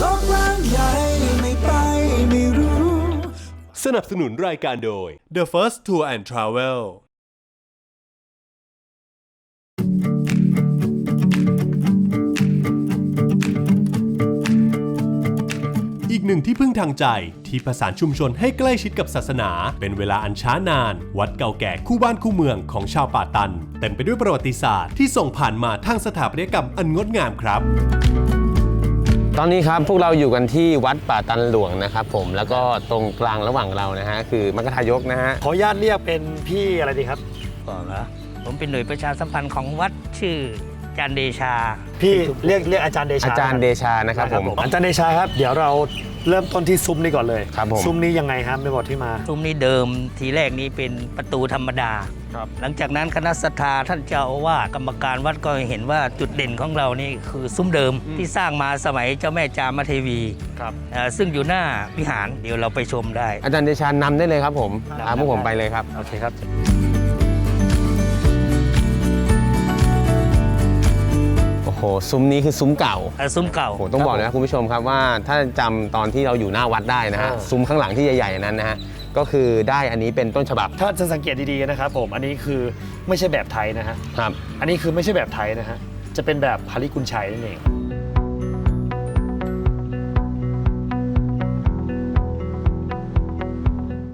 โลกกว้างใหญ่ไม่ไปไม่รู้ สนับสนุนรายการโดย The First Tour and Travel อีกหนึ่งที่พึ่งทางใจที่ประสานชุมชนให้ใกล้ชิดกับศาสนา เป็นเวลาอันช้านาน วัดเก่าแก่คู่บ้านคู่เมืองของชาวป่าตัน เต็มไปด้วยประวัติศาสตร์ที่ส่งผ่านมาทางสถาปัตยกรรมอันงดงามครับ ตอนนี้ครับพวกเราอยู่กันที่วัดป่าตันหลวงนะครับผมแล้วก็ตรงกลางระหว่างเรานะฮะคือมรรคทายกนะฮะขออนุญาตเรียกเป็นพี่อะไรดีครับก่อนนะผมเป็นหน่วยประชาสัมพันธ์ของวัดชื่อจานเดชา พี่เรียกเรียกอาจารย์เดชาอาจารย์เดชานะครับผมอาจารย์เดชาครับ เดี๋ยวเราเริ่มต้นที่ซุ้มนี้ก่อนเลยครับผมซุ้มนี้ยังไงครับไม่บอกที่มาซุ้มนี้เดิมทีแรกนี้เป็นประตูธรรมดาครับ หลังจากนั้นคณะศรัทธาท่านเจ้าอาวาสกรรมการวัดก็เห็นว่าจุดเด่นของเรานี่คือซุ้มเดิมที่สร้างมาสมัยเจ้าแม่จามเทวีครับเอ่อซึ่งอยู่หน้าวิหารเดี๋ยวเราไปชมได้ อาจารย์เดชานำได้เลยครับผมได้พาพวกผมไปเลยครับโอเคครับโอ้โหซุ้มนี้คือซุ้มเก่าเอ่อซุ้มเก่าโอ้โหต้องบอกนะคุณผู้ชมครับว่าถ้าจำตอนที่เราอยู่หน้าวัดได้นะฮะอ่าซุ้มข้างหลังที่ใหญ่ๆนั้นนะฮะ ก็คือได้อันนี้เป็นต้นฉบับ ถ้าจะสังเกตดีๆนะครับผมอันนี้คือไม่ใช่แบบไทยนะฮะครับ อันนี้คือไม่ใช่แบบไทยนะฮะจะเป็นแบบฮาริกุนชัยนั่นเอง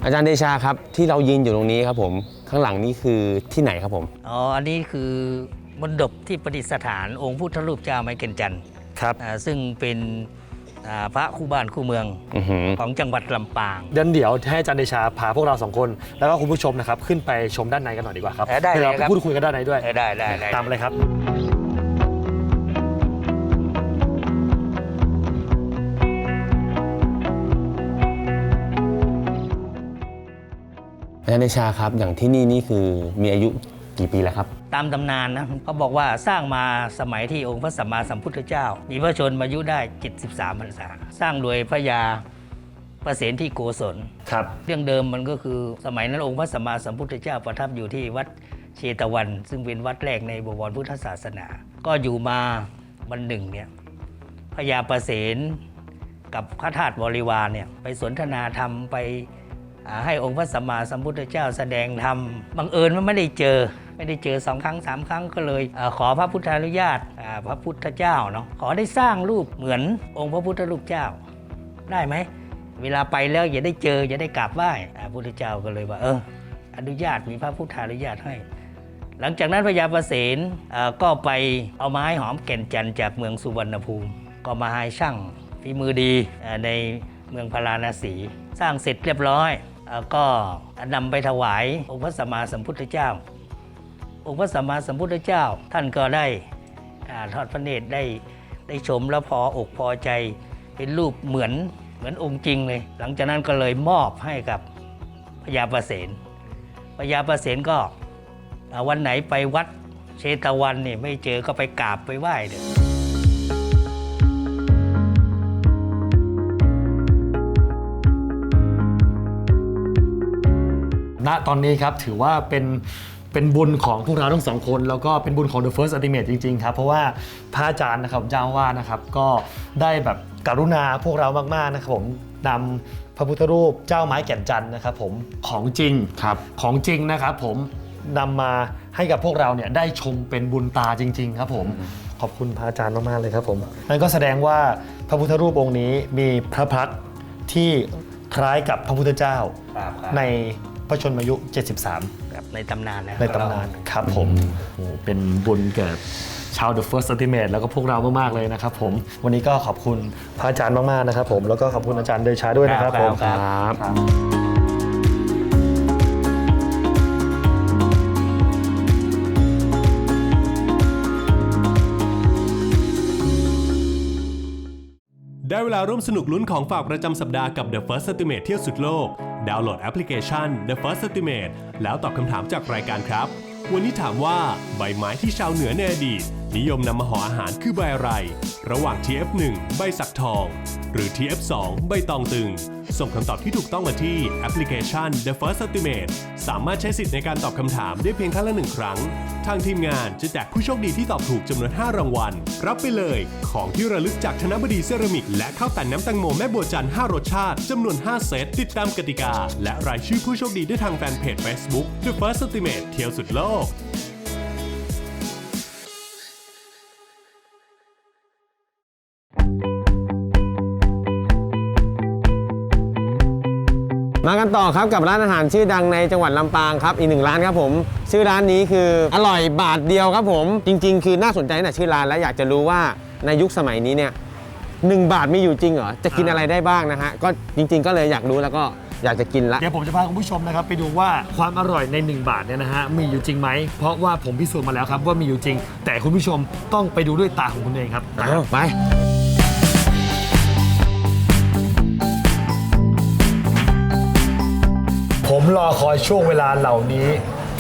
อาจารย์เดชาครับ ที่เรายืนอยู่ตรงนี้ครับผม ข้างหลังนี่คือที่ไหนครับผม อ๋อ อันนี้คือมณฑปที่ประดิษฐานองค์พุทธรูปเจ้าไม้เกณจันทร์ครับ อ่าซึ่งเป็น อ่าพระคู่บ้านคู่เมืองอือหือ ของจังหวัดลำปาง เดี๋ยวเดี๋ยวให้อาจารย์เดชาพาพวกเราสองคนแล้วก็คุณผู้ชมนะครับขึ้นไปชมด้านในกันหน่อยดีกว่าครับเออได้เลยเราคไปรับพูดคุยกันด้านในด้วยเออได้ได้ได้ตามมาเลยครับ อาจารย์เดชาครับอย่างที่นี่นี่คือมีอายุกี่ปีแล้วครับ ตามตำนานนะเขาบอกว่าสร้างมาสมัยที่องค์พระสัมมาสัมพุทธเจ้า มีพระชนมายุได้ 73พรรษา สร้างโดยพระยาประเสนที่โกศลครับ เรื่องเดิมมันก็คือสมัยนั้นองค์พระสัมมาสัมพุทธเจ้าประทับอยู่ที่วัดเชตวัน ซึ่งเป็นวัดแรกในบวรพุทธศาสนา ก็อยู่มาวันหนึ่งเนี่ยพญาประเสนกับข้าทาสบริวารเนี่ยไปสนทนาธรรมไปอ่าให้องค์พระสัมมาสัมพุทธเจ้าแสดงธรรมบังเอิญว่าไม่ได้เจอ ไม่ได้เจอสองครั้งสามครั้งก็เลยอขอพระพุทธานุญาตพระพุทธเจ้าเนาะขอได้สร้างรูปเหมือนองค์พระพุทธรูปเจ้า ได้ไหมเวลาไปแล้วอย่าได้เจออย่าได้กราบไหว้พระพุทธเจ้าก็เลยว่าเอออนุญาตมีพระพุทธานุญาตให้ หลังจากนั้นพญาประเสนเอ่อก็ไปเอาไม้หอมแก่นจันทร์จากเมืองสุวรรณภูมิ ก็มาให้ช่างฝีมือดีอในเมืองพาราณสี สร้างเสร็จเรียบร้อยก็นำไปถวายองค์พระสัมมาสัมพุทธเจ้า องค์พระสัมมาสัมพุทธเจ้า ท่านก็ได้ทอดพระเนตรได้ได้ชมแล้วพออกพอใจเป็นรูปเหมือนเหมือนองค์จริงเลย หลังจากนั้นก็เลยมอบให้กับพญาประเสนพญาประเสนก็วันไหนไปวัดเชตวันเนี่ยไม่เจอก็ไปกราบไปไหว้เนี่ยณตอนนี้ครับถือว่าเป็น เป็นบุญของพวกเราทั้งสองคน แล้วก็เป็นบุญของ The First Ultimate จริงๆครับ เพราะว่าพระอาจารย์นะครับเจ้าอาว่าสนะครับ ก็ได้แบบกรุณาพวกเรามากๆนะครับผมนำพระพุทธรูปเจ้าไม้แก่นจันทร์นะครับผมของจริงครับของจริงนะครับผมนำมาให้กับพวกเราเนี่ยได้ชมเป็นบุญตาจริง ๆ ครับผมขอบคุณพระอาจารย์มากๆเลยครับผมนั่นก็แสดงว่าพระพุทธรูปองค์นี้มีพระพักตร์ที่คล้ายกับพระพุทธเจ้าในพระชนมายุ 73 แบบในตำนานนะในตำนานครับผมโอ้โหเป็นบุญเกิดชาว The First Ultimate แล้วก็พวกเรามาก ๆ เลยนะครับผม วันนี้ก็ขอบคุณพระอาจารย์มาก ๆ นะครับผม แล้วก็ขอบคุณอาจารย์เดชาด้วยนะครับผมครับ ได้เวลาร่วมสนุกลุ้นของฝากประจำสัปดาห์กับ The First Estimate เที่ยวสุดโลก ดาวน์โหลดแอปพลิเคชัน The First Estimate แล้วตอบคำถามจากรายการครับ วันนี้ถามว่าใบไม้ที่ชาวเหนือในอดีต นิยมนำมาห่ออาหารคือใบอะไร ระหว่าง TF1 ใบสักทอง หรือ TF2 ใบตองตึง ส่งคำตอบที่ถูกต้องมาที่แอปพลิเคชัน The First Estimate สามารถใช้สิทธิ์ในการตอบคำถามได้เพียงครั้งละหนึ่งครั้ง ทางทีมงานจะแจกผู้โชคดีที่ตอบถูกจำนวน 5 รางวัล รับไปเลย ของที่ระลึกจากธนบดีเซรามิก และข้าวแต่นน้ำแตงโมแม่บัวจันทร์5รสชาติจำนวน 5 เซตติดตามกติกา และรายชื่อผู้โชคดีได้ทางแฟนเพจ Facebook The First Estimate เที่ยวสุดโลก มากันต่อครับกับร้านอาหารชื่อดังในจังหวัดลำปางครับอีกหนึ่งร้านครับผม ชื่อร้านนี้คืออร่อยบาทเดียวครับผมจริง ๆ คือน่าสนใจตั้งแต่ชื่อร้านและอยากจะรู้ว่าในยุคสมัยนี้เนี่ยหนึ่งบาทมีอยู่จริงเหรอจะกินอะไรได้บ้างนะฮะก็จริง ๆ ก็เลยอยากรู้แล้วก็อยากจะกินละเดี๋ยวผมจะพาคุณผู้ชมนะครับไปดูว่าความอร่อยใน 1 บาทเนี่ยนะฮะมีอยู่จริงไหมเพราะว่าผมพิสูจน์มาแล้วครับว่ามีอยู่จริง แต่คุณผู้ชมต้องไปดูด้วยตาของคุณเองครับเอาไป ผมรอคอยช่วงเวลาเหล่านี้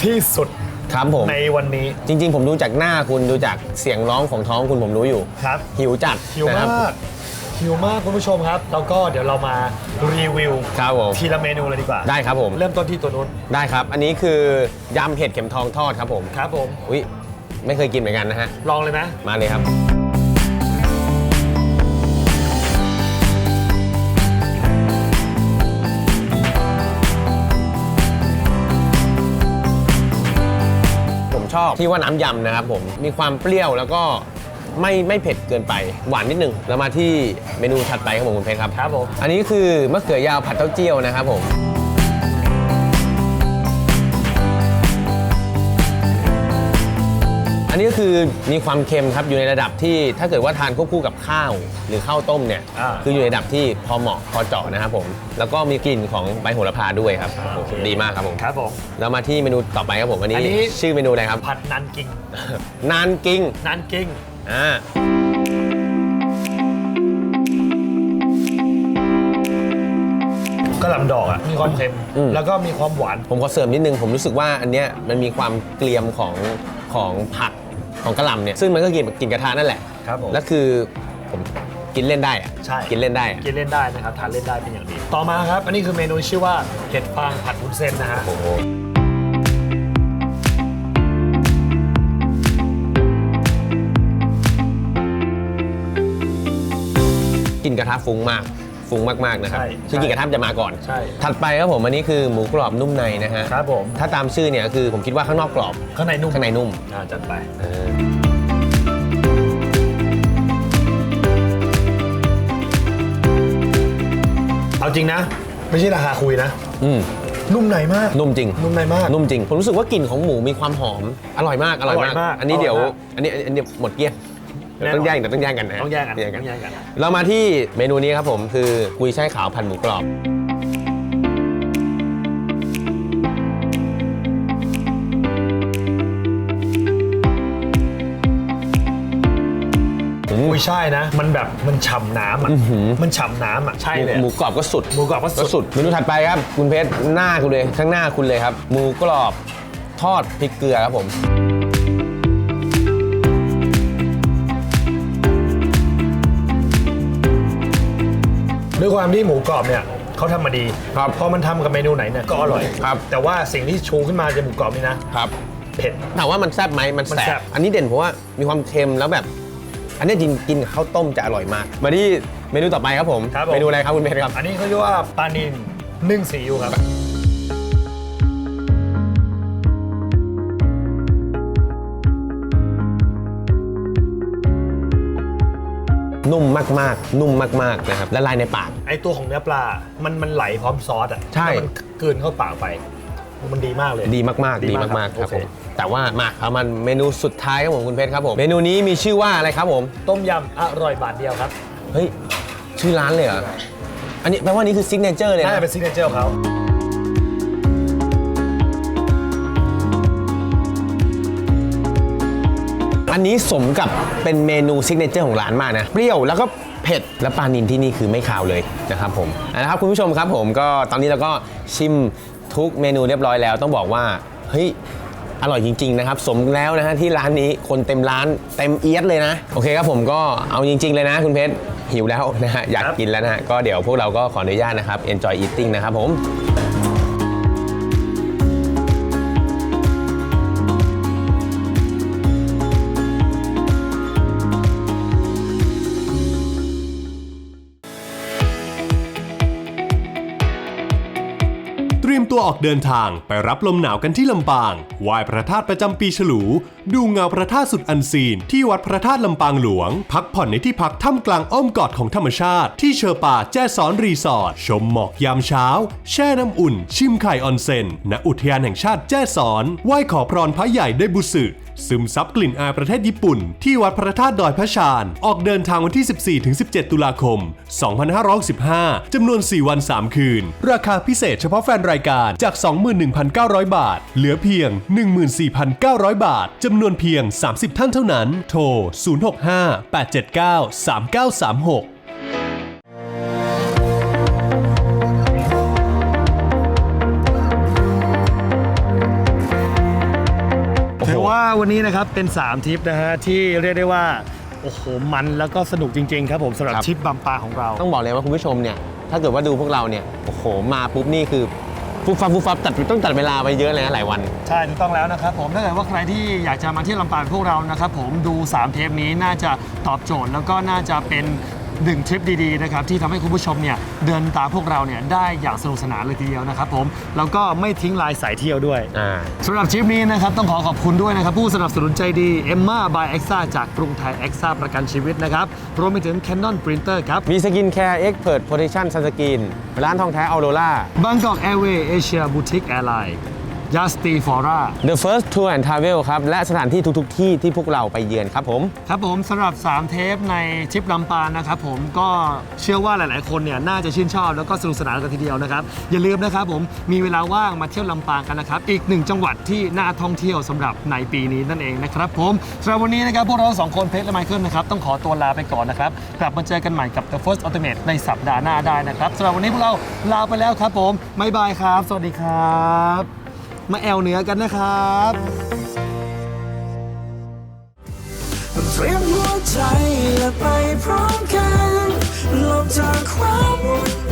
ที่สุดครับผม ในวันนี้ จริง ๆ ผมดูจากหน้าคุณดูจากเสียงร้องของท้องคุณผมรู้อยู่ครับ หิวจัดหิวนะคมารับ กหิวมากคุณผู้ชมครับ แล้วก็เดี๋ยวเรามารีวิวครับผม ทีละเมนูเลยดีกว่า ได้ครับผม เริ่มต้นที่ตัวนู้นได้ครับ อันนี้คือยำเห็ดเข็มทองทอดครับผม ครับผม อุ้ยไม่เคยกินเหมือนกันนะฮะ ลองเลยไหมมาเลยครับ ชอบที่ว่าน้ำยำนะครับผมมีความเปรี้ยวแล้วก็ไม่ไม่เผ็ดเกินไปหวานนิดนึงแล้วมาที่เมนูถัดไปครับผมคุณเพชรครับครับผมอันนี้คือมะเขือยาวผัดเต้าเจี้ยวนะครับผม อันนี้ก็คือมีความเค็มครับอยู่ในระดับที่ถ้าเกิดว่าทานควบคู่กับข้าวหรือข้าวต้มเนี่ยอ่า คืออยู่ในระดับที่พอเหมาะพอเจาะนะครับผมแล้วก็มีกลิ่นของใบโหระพาด้วยครับโอ้โหดีมากครับผมครับผม แล้วมาที่เมนูต่อไปครับผมอันนี้อันนี้ ชื่อเมนูอะไรครับผัดนันกิงนานกิ้งนันกิง อ่ากระหล่ำดอกอะ มีความเค็มอืมแล้วก็มีความหวาน ผมขอเสริมนิดนึงผมรู้สึกว่าอันเนี้ยมันมีความเกลียมของของผัก ของกระหล่ำเนี่ยซึ่งมันก็กินกินกระทะนั่นแหละครับผมแล้วคือผมกินเล่นได้อะใช่ กินเล่นได้อะ กินเล่นได้นะครับทานเล่นได้เป็นอย่างดี ต่อมาครับ อันนี้คือเมนูชื่อว่าเห็ดฟางผัดวุ้นเส้นนะฮะโอ้โหกินกระทะฟุ้งมาก ฟุ้งมากๆนะครับใช่คือกินกระทะจะมาก่อน ใช่ ถัดไปครับผมอันนี้คือหมูกรอบนุ่มในนะฮะครับผมถ้าตามชื่อเนี่ยคือผมคิดว่าข้างนอกกรอบข้างในนุ่มข้างในนุ่ม อ่าจัดไป เออเอาจริงนะ ไม่ใช่ราคาคุยนะ อืมนุ่มในมากนุ่มจริง นุ่มในมาก นุ่มจริง ผมรู้สึกว่ากลิ่นของหมูมีความหอม อร่อยมาก อร่อยอร่อยมากอันนี้เดี๋ยว อร่อยมาก อันนี้อันนี้หมดเกลี้ยง แน่นอนต้องแย่งแต่ต้องแย่งกันนะต้องแย่งกันแย่งกันต้องแย่งกัน เรามาที่เมนูนี้ครับผมคือกุยช่ายขาวพันหมูกรอบอุ้ยใช่นะ มันแบบมันฉ่ำน้ำอะอื้อหือ มันฉ่ำน้ำอะใช่เลยหมูกรอบก็สุด หมูกรอบก็สุดสุดเมนูถัดไปครับ คุณเพชรหน้าคุณเลยข้างหน้าคุณเลยครับหมูกรอบทอดพริกเกลือครับผม ด้วยความที่หมูกรอบเนี่ยเขาทำมาดีครับพอมันทำกับเมนูไหนเนี่ยก็อร่อยครับ แต่ว่าสิ่งที่ชูขึ้นมาจากหมูกรอบนี่นะครับ เผ็ด ถามว่ามันแซ่บไหมมันมันแซ่แซ่บ บอันนี้เด่นเพราะว่ามีความเค็มแล้วแบบ อันนี้จริงกินกับข้าวต้มจะอร่อยมาก มาที่เมนูต่อไปครับผม ครับผม เมนูอะไรครับคุณเพชรครับ อันนี้เขาเรียกว่าปลานินนึ่งซีอิ๊วครับ นุ่มมากๆ นุ่มมากๆนะครับละลายในปาก ไอตัวของเนื้อปลา มันมันไหลพร้อมซอสอะใช่ แล้วมันกลืนเข้าปากไป มันดีมากเลย ดีมากๆ ดีดีมากมากๆคครัรับบโอผเคมแต่ว่ามาเอามันเมนูสุดท้ายครับผมคุณเพชรครับผม เมนูนี้มีชื่อว่าอะไรครับผม ต้มยำอร่อยบาทเดียวครับเฮ้ย ชื่อร้านเลยเหรอ อันนี้แปลว่านี่คือซิกเนเจอร์เลยน่านะ จะเป็นซิกเนเจอร์ของเขา อันนี้สมกับเป็นเมนูซิกเนเจอร์ของร้านมากนะ เปรี้ยวแล้วก็เผ็ด และปลานินที่นี่คือไม่คาวเลยนะครับผมเอาละครับคุณผู้ชมครับผมก็ตอนนี้เราก็ชิมทุกเมนูเรียบร้อยแล้ว ต้องบอกว่าเฮ้ยอร่อยจริง ๆ นะครับ สมแล้วนะฮะที่ร้านนี้คนเต็มร้านเต็มเอียดเลยนะ โอเคครับผมก็เอาจริง ๆ เลยนะ คุณเพชรหิวแล้วนะฮะอยากกินแล้วนะฮะก็เดี๋ยวพวกเราก็ขออนุญาตนะครับ enjoy eating นะครับผม ตัวออกเดินทางไปรับลมหนาวกันที่ลำปางไหว้พระธาตุประจำปีฉลู ดูเงาพระธาตุสุดอันซีน ที่วัดพระธาตุลำปางหลวง พักผ่อนในที่พักท่ามกลางอ้อมกอดของธรรมชาติ ที่เชอป่าแจ้สอนรีสอร์ทชมหมอกยามเช้า แช่น้ำอุ่น ชิมไข่ออนเซ็นณอุทยานแห่งชาติแจ้สอนไหว้ขอพรพระใหญ่ได้บุษึ ซึมซับกลิ่นอายประเทศญี่ปุ่น ที่วัดพระธาตุดอยพระชาน ออกเดินทางวันที่ 14-17 ตุลาคม 2565จำนวน 4 วัน 3 คืน ราคาพิเศษเฉพาะแฟนรายการจาก 21,900 บาท เหลือเพียง 14,900 บาทจำนวนเพียง 30 ท่านเท่านั้น โทร 065 879 3936 นนี้นะครับเป็น 3ทริปนะฮะที่เรียกได้ว่าโอ้โหมันแล้วก็สนุกจริง ๆ ครับผมสำหรับครับ ทริปบำปาของเรา ต้องบอกเลยว่าคุณผู้ชมเนี่ยถ้าเกิดว่าดูพวกเราเนี่ยโอ้โหมาปุ๊บนี่คือฟุบฟับฟุบฟับตัดต้องตัดเวลาไปเยอะเลยนะหลายวัน ใช่ถูกต้องแล้วนะครับผมถ้าเกิดว่าใครที่อยากจะมาเที่ยวลำปางพวกเรานะครับผมดู 3 เทปนี้น่าจะตอบโจทย์แล้วก็น่าจะเป็น หนึ่งทริปดีๆนะครับที่ทำให้คุณผู้ชมเนี่ยเดินตามพวกเราเนี่ยได้อย่างสนุกสนานเลยทีเดียวนะครับผมแล้วก็ไม่ทิ้งลายสายเที่ยวด้วย อ่า สำหรับทริปนี้นะครับต้องขอขอบคุณด้วยนะครับ ผู้สนับสนุนใจดี Emma by Exa จากกรุงไทย Exa ประกันชีวิตนะครับรวมไปถึง Canon Printer ครับ มีสกินแคร์เอ็กเพิร์ดโพ t ิชันซันสกินร้านทองแท้ออโรล่า Bangkok Airway Asia Boutique Airline Justy Fora The First Tour and Travel ครับ และสถานที่ทุกๆที่ที่พวกเราไปเยือนครับผม ครับผมสำหรับ 3 เทปในทริปลำปางนะครับผมก็เชื่อว่าหลายๆ คนเนี่ยน่าจะชื่นชอบแล้วก็สนุกสนานกันทีเดียวนะครับ อย่าลืมนะครับผมมีเวลาว่างมาเที่ยวลำปางกันนะครับ อีกหนึ่งจังหวัดที่น่าท่องเที่ยวสำหรับในปีนี้นั่นเองนะครับผมสำหรับวันนี้นะครับพวกเราสองคนเพชรและไมเคิลนะครับต้องขอตัวลาไปก่อนนะครับกลับมาเจอกันใหม่กับ The First Ultimate ในสัปดาห์หน้าได้นะครับสำหรับวันนี้พวกเราลาไปแล้วครับผมบ๊ายบายครับ สวัสดีครับ มาแอลเหนือกันนะครับเตรียมหัวใจและไปพร้อมกันลบจากความวุ่น